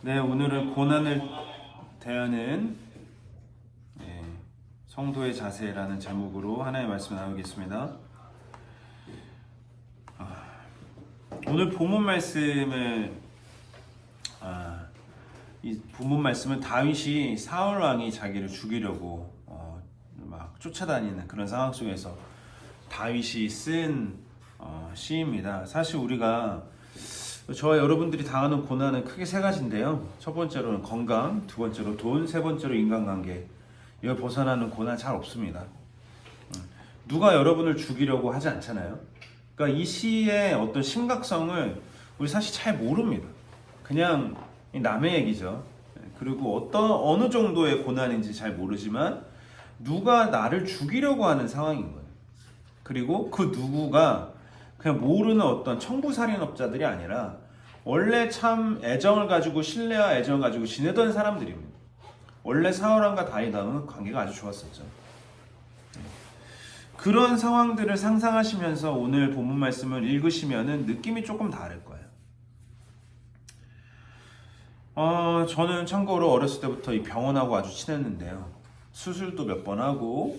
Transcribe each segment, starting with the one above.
네, 오늘은 고난을 대하는 예, 성도의 자세라는 제목으로 하나의 말씀을 나누겠습니다. 아, 오늘 본문 말씀을 아, 이 본문 말씀은 다윗이 사울 왕이 자기를 죽이려고 어, 막 쫓아다니는 그런 상황 속에서 다윗이 쓴 어, 시입니다. 사실 우리가 저와 여러분들이 당하는 고난은 크게 세 가지인데요. 첫 번째로는 건강, 두 번째로 돈, 세 번째로 인간관계. 이걸 벗어나는 고난 잘 없습니다. 음, 누가 여러분을 죽이려고 하지 않잖아요. 그러니까 이 시의 어떤 심각성을 우리 사실 잘 모릅니다. 그냥 남의 얘기죠. 그리고 어떤 어느 정도의 고난인지 잘 모르지만 누가 나를 죽이려고 하는 상황인 거예요. 그리고 그 누구가 그냥 모르는 어떤 청부살인업자들이 아니라 원래 참 애정을 가지고 신뢰와 애정을 가지고 지내던 사람들입니다. 원래 사울왕과 다윗왕은 관계가 아주 좋았었죠. 그런 상황들을 상상하시면서 오늘 본문 말씀을 읽으시면은 느낌이 조금 다를 거예요. 어, 저는 참고로 어렸을 때부터 이 병원하고 아주 친했는데요. 수술도 몇 번 하고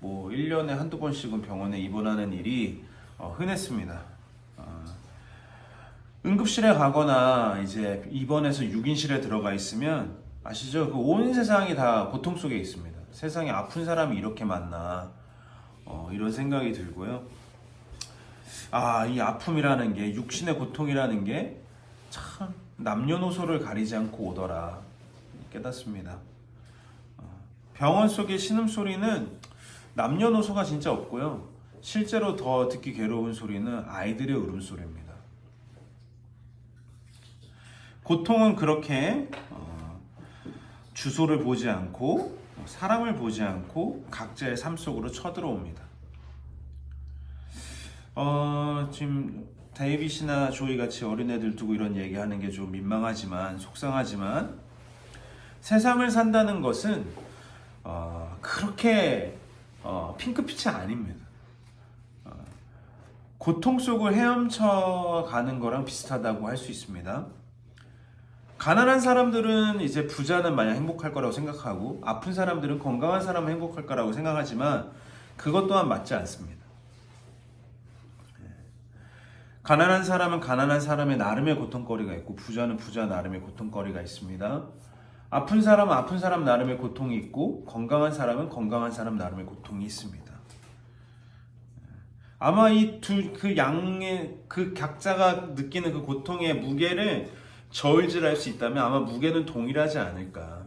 뭐 1년에 한두 번씩은 병원에 입원하는 일이 어, 흔했습니다. 어, 응급실에 가거나 이제 입원해서 6인실에 들어가 있으면 아시죠? 그 온 세상이 다 고통 속에 있습니다. 세상에 아픈 사람이 이렇게 많나 어, 이런 생각이 들고요. 아, 이 아픔이라는 게 육신의 고통이라는 게 참 남녀노소를 가리지 않고 오더라 깨닫습니다. 어, 병원 속의 신음 소리는 남녀노소가 진짜 없고요. 실제로 더 듣기 괴로운 소리는 아이들의 울음소리입니다. 고통은 그렇게 어, 주소를 보지 않고 사람을 보지 않고 각자의 삶 속으로 쳐들어옵니다. 어, 지금 데이빗이나 조이 같이 어린애들 두고 이런 얘기하는 게 좀 민망하지만 속상하지만 세상을 산다는 것은 어, 그렇게 어, 핑크빛이 아닙니다. 어, 고통 속을 헤엄쳐 가는 거랑 비슷하다고 할 수 있습니다. 가난한 사람들은 이제 부자는 마냥 행복할 거라고 생각하고 아픈 사람들은 건강한 사람은 행복할 거라고 생각하지만 그것 또한 맞지 않습니다. 예. 가난한 사람은 가난한 사람의 나름의 고통거리가 있고 부자는 부자 나름의 고통거리가 있습니다. 아픈 사람은 아픈 사람 나름의 고통이 있고 건강한 사람은 건강한 사람 나름의 고통이 있습니다. 아마 이 두 그 양의 그 각자가 느끼는 그 고통의 무게를 저울질 할 수 있다면 아마 무게는 동일하지 않을까.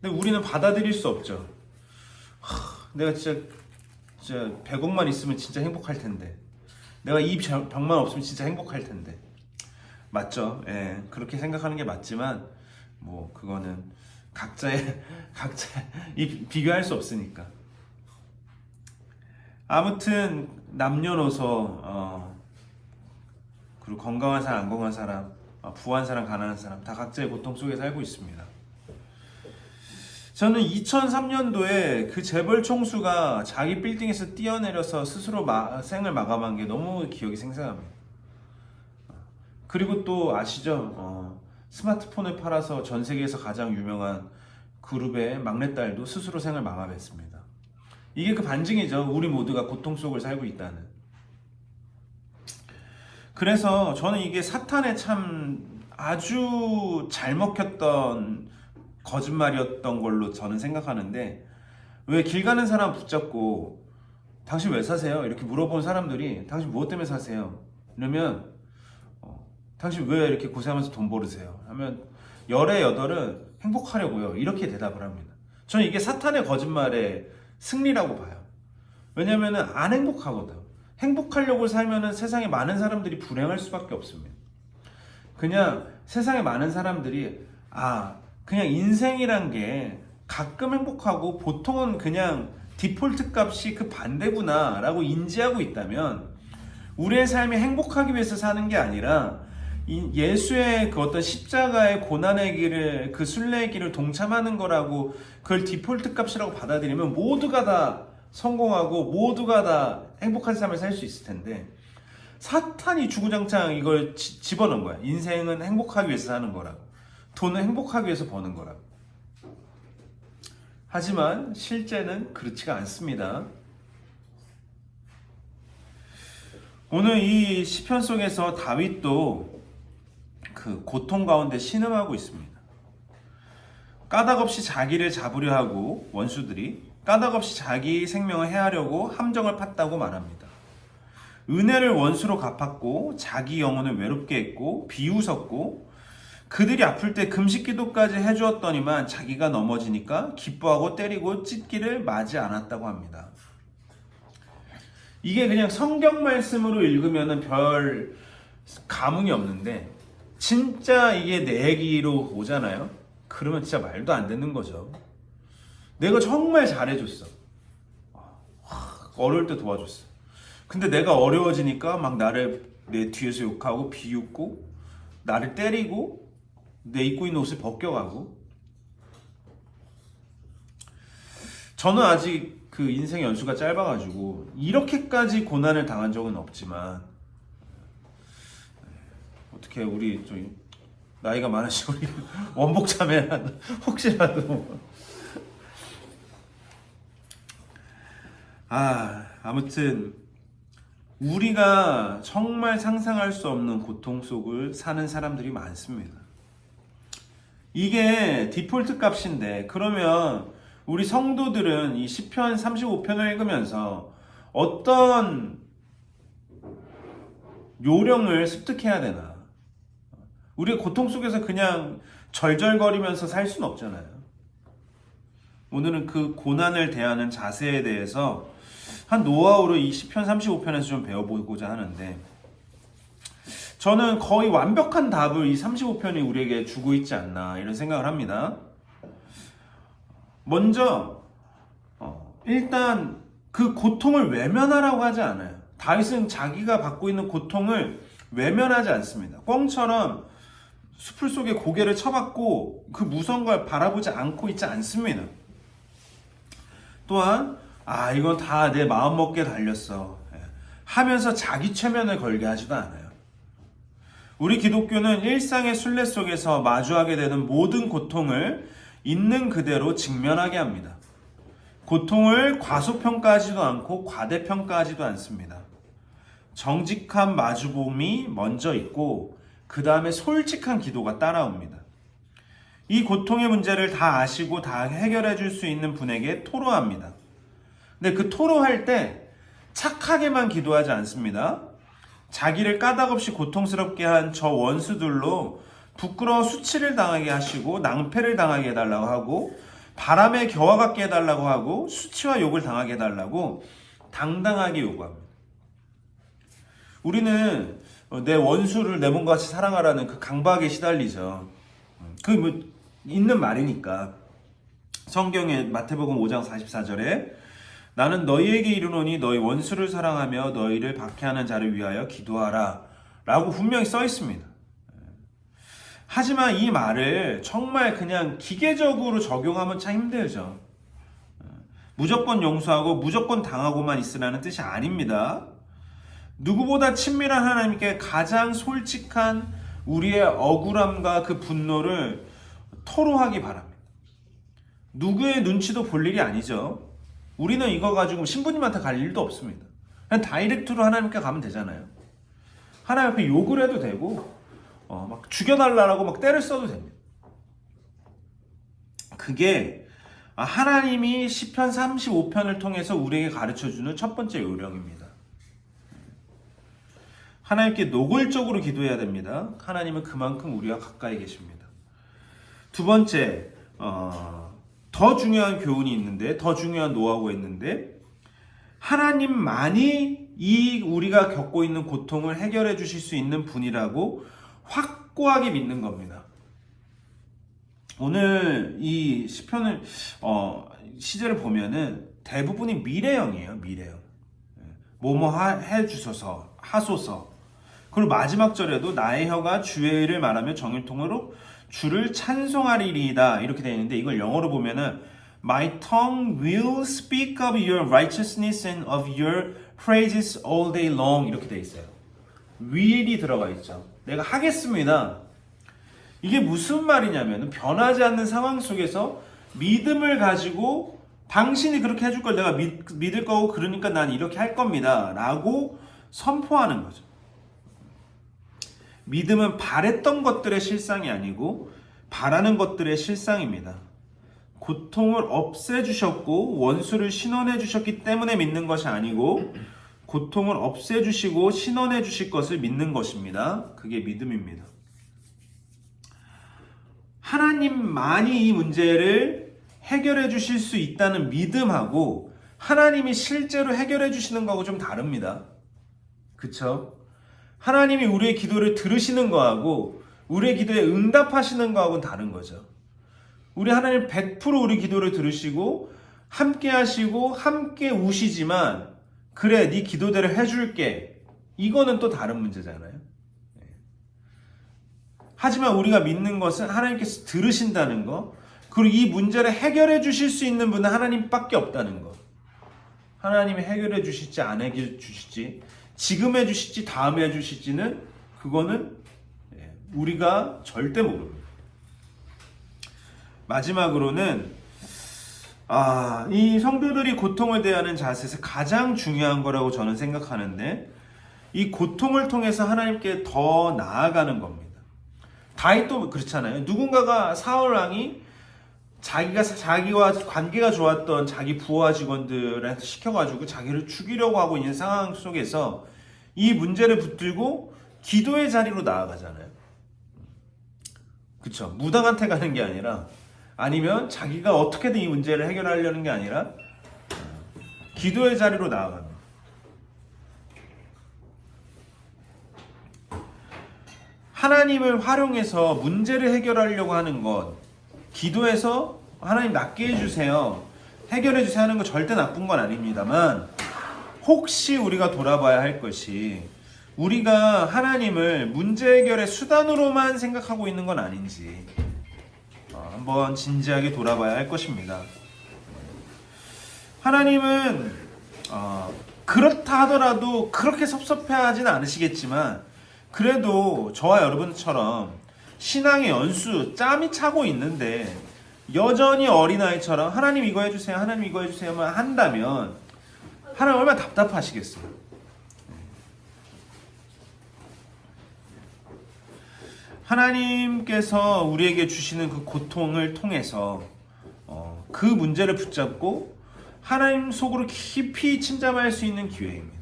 근데 우리는 받아들일 수 없죠. 하, 내가 진짜 진짜 100억만 있으면 진짜 행복할 텐데. 내가 이 병- 병만 없으면 진짜 행복할 텐데. 맞죠? 예. 그렇게 생각하는 게 맞지만 뭐 그거는 각자의 각자 이 비교할 수 없으니까. 아무튼 남녀노소 어, 그리고 건강한 사람 안 건강한 사람 어, 부한 사람 가난한 사람 다 각자의 고통 속에 살고 있습니다. 저는 2003년도에 그 재벌 총수가 자기 빌딩에서 뛰어내려서 스스로 마- 생을 마감한 게 너무 기억이 생생합니다. 그리고 또 아시죠? 어, 스마트폰을 팔아서 전 세계에서 가장 유명한 그룹의 막내딸도 스스로 생을 마감했습니다. 이게 그 반증이죠. 우리 모두가 고통 속을 살고 있다는. 그래서 저는 이게 사탄의 참 아주 잘 먹혔던 거짓말이었던 걸로 저는 생각하는데 왜 길 가는 사람 붙잡고 당신 왜 사세요? 이렇게 물어본 사람들이 당신 무엇 때문에 사세요? 이러면 어, 당신 왜 이렇게 고생하면서 돈 벌으세요? 하면 열의 여덟은 행복하려고요. 이렇게 대답을 합니다. 저는 이게 사탄의 거짓말의 승리라고 봐요. 왜냐면은 안 행복하거든. 행복하려고 살면은 세상에 많은 사람들이 불행할 수밖에 없습니다. 그냥 세상에 많은 사람들이 아 그냥 인생이란 게 가끔 행복하고 보통은 그냥 디폴트 값이 그 반대구나 라고 인지하고 있다면 우리의 삶이 행복하기 위해서 사는 게 아니라 이 예수의 그 어떤 십자가의 고난의 길을 그 순례의 길을 동참하는 거라고 그걸 디폴트 값이라고 받아들이면 모두가 다 성공하고 모두가 다 행복한 삶을 살 수 있을 텐데 사탄이 주구장창 이걸 지- 집어넣은 거야. 인생은 행복하기 위해서 사는 거라고. 돈은 행복하기 위해서 버는 거라. 하지만 실제는 그렇지가 않습니다. 오늘 이 시편 속에서 다윗도 그 고통 가운데 신음하고 있습니다. 까닭 없이 자기를 잡으려 하고 원수들이 까닭 없이 자기 생명을 해하려고 함정을 팠다고 말합니다. 은혜를 원수로 갚았고 자기 영혼을 외롭게 했고 비웃었고 그들이 아플 때 금식 기도까지 해주었더니만 자기가 넘어지니까 기뻐하고 때리고 찢기를 마지 않았다고 합니다. 이게 그냥 성경 말씀으로 읽으면 별 감흥이 없는데 진짜 이게 내 얘기로 오잖아요. 그러면 진짜 말도 안 되는 거죠. 내가 정말 잘해줬어. 어려울 때 도와줬어. 근데 내가 어려워지니까 막 나를 내 뒤에서 욕하고 비웃고 나를 때리고 내 입고 있는 옷을 벗겨가고 저는 아직 그 인생 연수가 짧아가지고 이렇게까지 고난을 당한 적은 없지만 어떻게 우리 좀 나이가 많으신 우리 원복 자매라 혹시라도 아 아무튼 우리가 정말 상상할 수 없는 고통 속을 사는 사람들이 많습니다. 이게 디폴트 값인데 그러면 우리 성도들은 이 시편 35편을 읽으면서 어떤 요령을 습득해야 되나? 우리가 고통 속에서 그냥 절절거리면서 살 수는 없잖아요. 오늘은 그 고난을 대하는 자세에 대해서 한 노하우로 이 시편 35편에서 좀 배워보고자 하는데 저는 거의 완벽한 답을 이 35편이 우리에게 주고 있지 않나 이런 생각을 합니다. 먼저 어, 일단 그 고통을 외면하라고 하지 않아요. 다윗은 자기가 받고 있는 고통을 외면하지 않습니다. 꿩처럼 수풀 속에 고개를 쳐박고 그 무서운 걸 바라보지 않고 있지 않습니다. 또한 아 이건 다 내 마음 먹게 달렸어 예. 하면서 자기 최면을 걸게 하지도 않아요. 우리 기독교는 일상의 순례 속에서 마주하게 되는 모든 고통을 있는 그대로 직면하게 합니다. 고통을 과소평가하지도 않고 과대평가하지도 않습니다. 정직한 마주봄이 먼저 있고 그 다음에 솔직한 기도가 따라옵니다. 이 고통의 문제를 다 아시고 다 해결해 줄 수 있는 분에게 토로합니다. 근데 그 토로할 때 착하게만 기도하지 않습니다. 자기를 까닭없이 고통스럽게 한 저 원수들로 부끄러워 수치를 당하게 하시고 낭패를 당하게 해달라고 하고 바람에 겨와 같게 해달라고 하고 수치와 욕을 당하게 해달라고 당당하게 요구합니다. 우리는 내 원수를 내 몸과 같이 사랑하라는 그 강박에 시달리죠. 그 뭐 있는 말이니까 성경에 마태복음 5장 44절에 나는 너희에게 이르노니 너희 원수를 사랑하며 너희를 박해하는 자를 위하여 기도하라 라고 분명히 써 있습니다. 하지만 이 말을 정말 그냥 기계적으로 적용하면 참 힘들죠. 무조건 용서하고 무조건 당하고만 있으라는 뜻이 아닙니다. 누구보다 친밀한 하나님께 가장 솔직한 우리의 억울함과 그 분노를 토로하기 바랍니다. 누구의 눈치도 볼 일이 아니죠. 우리는 이거 가지고 신부님한테 갈 일도 없습니다. 그냥 다이렉트로 하나님께 가면 되잖아요. 하나님 앞에 욕을 해도 되고, 어, 막 죽여달라고 막 때를 써도 됩니다. 그게 하나님이 시편 35편을 통해서 우리에게 가르쳐 주는 첫 번째 요령입니다. 하나님께 노골적으로 기도해야 됩니다. 하나님은 그만큼 우리와 가까이 계십니다. 두 번째, 어, 더 중요한 교훈이 있는데, 더 중요한 노하우가 있는데, 하나님만이 이 우리가 겪고 있는 고통을 해결해 주실 수 있는 분이라고 확고하게 믿는 겁니다. 오늘 이 시편을 어, 시제를 보면은 대부분이 미래형이에요. 미래형. 뭐뭐 해 주소서 하소서. 그리고 마지막 절에도 나의 혀가 주의 일을 말하며 정일통으로 주를 찬송하리이다 이렇게 되어 있는데 이걸 영어로 보면은 My tongue will speak of your righteousness and of your praises all day long 이렇게 되어 있어요. will이 들어가 있죠. 내가 하겠습니다. 이게 무슨 말이냐면 변하지 않는 상황 속에서 믿음을 가지고 당신이 그렇게 해줄 걸 내가 믿, 믿을 거고 그러니까 난 이렇게 할 겁니다. 라고 선포하는 거죠. 믿음은 바랬던 것들의 실상이 아니고 바라는 것들의 실상입니다. 고통을 없애주셨고 원수를 신원해 주셨기 때문에 믿는 것이 아니고 고통을 없애주시고 신원해 주실 것을 믿는 것입니다. 그게 믿음입니다. 하나님만이 이 문제를 해결해 주실 수 있다는 믿음하고 하나님이 실제로 해결해 주시는 거하고 좀 다릅니다. 그쵸? 하나님이 우리의 기도를 들으시는 거하고 우리의 기도에 응답하시는 거하고는 다른 거죠. 우리 하나님 100% 우리 기도를 들으시고 함께 하시고 함께 우시지만 그래 네 기도대로 해줄게 이거는 또 다른 문제잖아요. 네. 하지만 우리가 믿는 것은 하나님께서 들으신다는 거 그리고 이 문제를 해결해 주실 수 있는 분은 하나님밖에 없다는 거. 하나님이 해결해 주실지 안 해결해 주실지 지금 해 주실지 다음에 해 주실지는 그거는 예, 우리가 절대 모릅니다. 마지막으로는 아, 이 성도들이 고통을 대하는 자세에서 가장 중요한 거라고 저는 생각하는데 이 고통을 통해서 하나님께 더 나아가는 겁니다. 다윗도 그렇잖아요. 누군가가 사울 왕이 자기가 자기와 관계가 좋았던 자기 부하 직원들한테 시켜가지고 자기를 죽이려고 하고 있는 상황 속에서 이 문제를 붙들고 기도의 자리로 나아가잖아요. 그쵸? 무당한테 가는 게 아니라 아니면 자기가 어떻게든 이 문제를 해결하려는 게 아니라 기도의 자리로 나아갑니다. 하나님을 활용해서 문제를 해결하려고 하는 것, 기도해서 하나님 낫게 해주세요. 해결해 주세요 하는 거 절대 나쁜 건 아닙니다만, 혹시 우리가 돌아봐야 할 것이, 우리가 하나님을 문제 해결의 수단으로만 생각하고 있는 건 아닌지, 어, 한번 진지하게 돌아봐야 할 것입니다. 하나님은 어, 그렇다 하더라도 그렇게 섭섭해하진 않으시겠지만 그래도 저와 여러분처럼 신앙의 연수 짬이 차고 있는데 여전히 어린아이처럼 하나님 이거 해주세요 하나님 이거 해주세요만 한다면 하나님 얼마나 답답하시겠어요 하나님께서 우리에게 주시는 그 고통을 통해서 어, 그 문제를 붙잡고 하나님 속으로 깊이 침잠할 수 있는 기회입니다.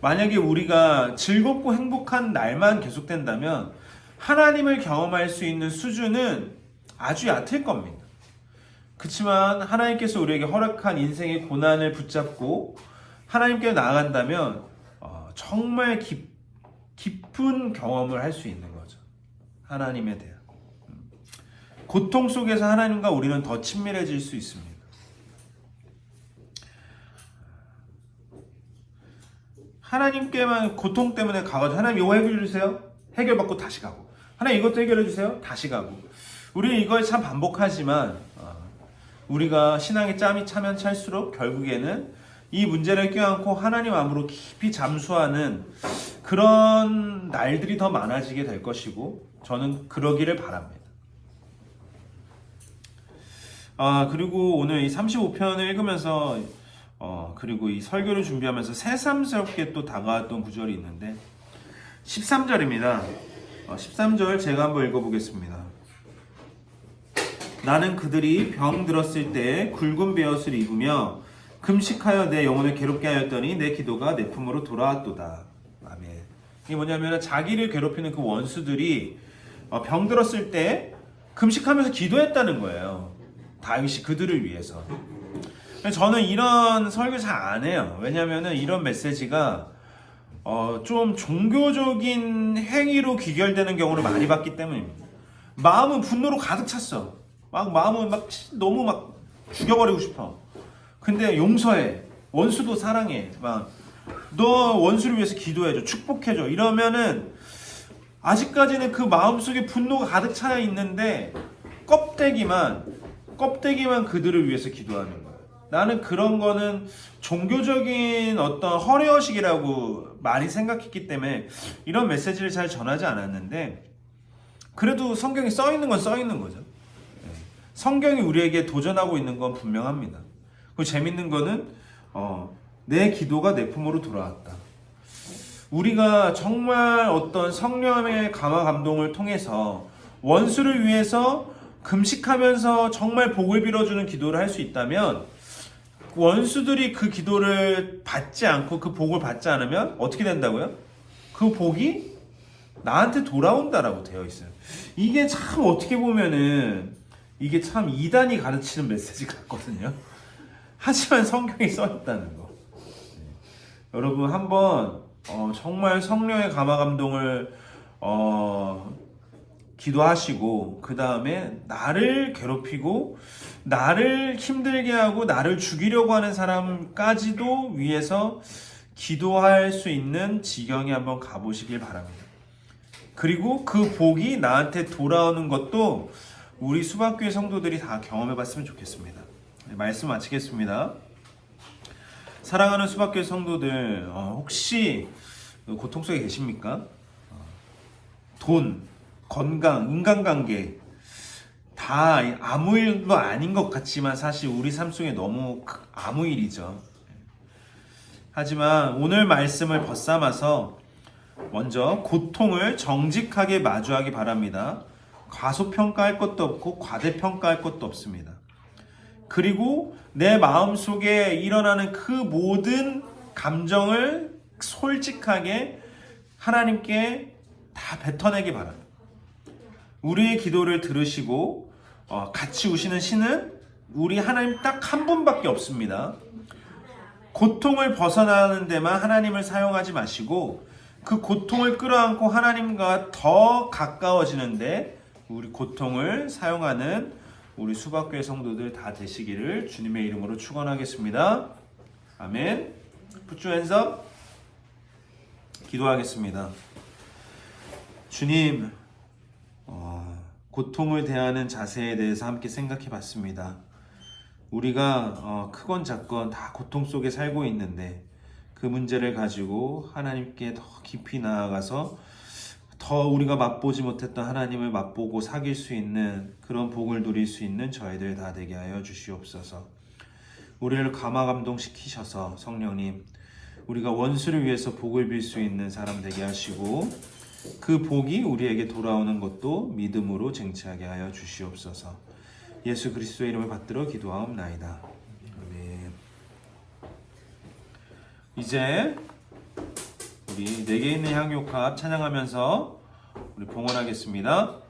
만약에 우리가 즐겁고 행복한 날만 계속된다면 하나님을 경험할 수 있는 수준은 아주 얕을 겁니다. 그렇지만 하나님께서 우리에게 허락한 인생의 고난을 붙잡고 하나님께 나아간다면 어, 정말 깊 깊은 경험을 할 수 있는 거죠. 하나님에 대한. 고통 속에서 하나님과 우리는 더 친밀해질 수 있습니다. 하나님께만 고통 때문에 가가지고 하나님 이거 해결해 주세요. 해결받고 다시 가고. 하나님 이것도 해결해 주세요. 다시 가고. 우리는 이걸 참 반복하지만 어, 우리가 신앙의 짬이 차면 찰수록 결국에는 이 문제를 껴안고 하나님 안으로 깊이 잠수하는 그런 날들이 더 많아지게 될 것이고 저는 그러기를 바랍니다. 아 그리고 오늘 이 35편을 읽으면서 어 그리고 이 설교를 준비하면서 새삼스럽게 또 다가왔던 구절이 있는데 13절입니다. 어, 13절 제가 한번 읽어보겠습니다. 나는 그들이 병 들었을 때 굵은 베옷을 입으며 금식하여 내 영혼을 괴롭게 하였더니 내 기도가 내 품으로 돌아왔도다. 아멘. 이게 뭐냐면 자기를 괴롭히는 그 원수들이 어, 병 들었을 때 금식하면서 기도했다는 거예요. 다윗이 그들을 위해서. 저는 이런 설교 잘 안 해요. 왜냐면은 이런 메시지가 어, 좀 종교적인 행위로 귀결되는 경우를 많이 봤기 때문입니다. 마음은 분노로 가득 찼어. 막 마음은 막 너무 막 죽여버리고 싶어. 근데 용서해. 원수도 사랑해. 막 너 원수를 위해서 기도해줘. 축복해줘. 이러면은 아직까지는 그 마음속에 분노가 가득 차 있는데 껍데기만 껍데기만 그들을 위해서 기도하는 거야. 나는 그런 거는 종교적인 어떤 허례허식이라고 많이 생각했기 때문에 이런 메시지를 잘 전하지 않았는데 그래도 성경에 써 있는 건 써 있는 거죠. 예. 성경이 우리에게 도전하고 있는 건 분명합니다. 그 재밌는 거는 어, 내 기도가 내 품으로 돌아왔다. 우리가 정말 어떤 성령의 감화 감동을 통해서 원수를 위해서 금식하면서 정말 복을 빌어주는 기도를 할 수 있다면 원수들이 그 기도를 받지 않고 그 복을 받지 않으면 어떻게 된다고요? 그 복이 나한테 돌아온다라고 되어 있어요. 이게 참 어떻게 보면은 이게 참 이단이 가르치는 메시지 같거든요. 하지만 성경에 써 있다는 거. 네. 여러분 한번 어, 정말 성령의 감화 감동을 어, 기도하시고 그 다음에 나를 괴롭히고 나를 힘들게 하고 나를 죽이려고 하는 사람까지도 위해서 기도할 수 있는 지경에 한번 가보시길 바랍니다. 그리고 그 복이 나한테 돌아오는 것도 우리 수박교회 성도들이 다 경험해 봤으면 좋겠습니다. 네, 말씀 마치겠습니다. 사랑하는 수박교회 성도들 어, 혹시 고통 속에 계십니까? 어, 돈, 건강, 인간관계 다 아무 일도 아닌 것 같지만 사실 우리 삶 속에 너무 크- 아무 일이죠. 하지만 오늘 말씀을 벗삼아서 먼저 고통을 정직하게 마주하기 바랍니다. 과소평가할 것도 없고 과대평가할 것도 없습니다. 그리고 내 마음 속에 일어나는 그 모든 감정을 솔직하게 하나님께 다 뱉어내기 바랍니다. 우리의 기도를 들으시고 어, 같이 우시는 신은 우리 하나님 딱 한 분밖에 없습니다. 고통을 벗어나는 데만 하나님을 사용하지 마시고 그 고통을 끌어안고 하나님과 더 가까워지는데 우리 고통을 사용하는 우리 수박교회 성도들 다 되시기를 주님의 이름으로 축원하겠습니다. 아멘. 부주해서 기도하겠습니다. 주님, 어, 고통을 대하는 자세에 대해서 함께 생각해 봤습니다. 우리가 어, 크건 작건 다 고통 속에 살고 있는데 그 문제를 가지고 하나님께 더 깊이 나아가서 더 우리가 맛보지 못했던 하나님을 맛보고 사귈 수 있는 그런 복을 누릴 수 있는 저희들 다 되게 하여 주시옵소서. 우리를 감화 감동시키셔서 성령님 우리가 원수를 위해서 복을 빌 수 있는 사람 되게 하시고 그 복이 우리에게 돌아오는 것도 믿음으로 쟁취하게 하여 주시옵소서. 예수 그리스도의 이름을 받들어 기도하옵나이다. 아멘. 이제 우리 내게 있는 향유합 찬양하면서 우리 봉헌하겠습니다.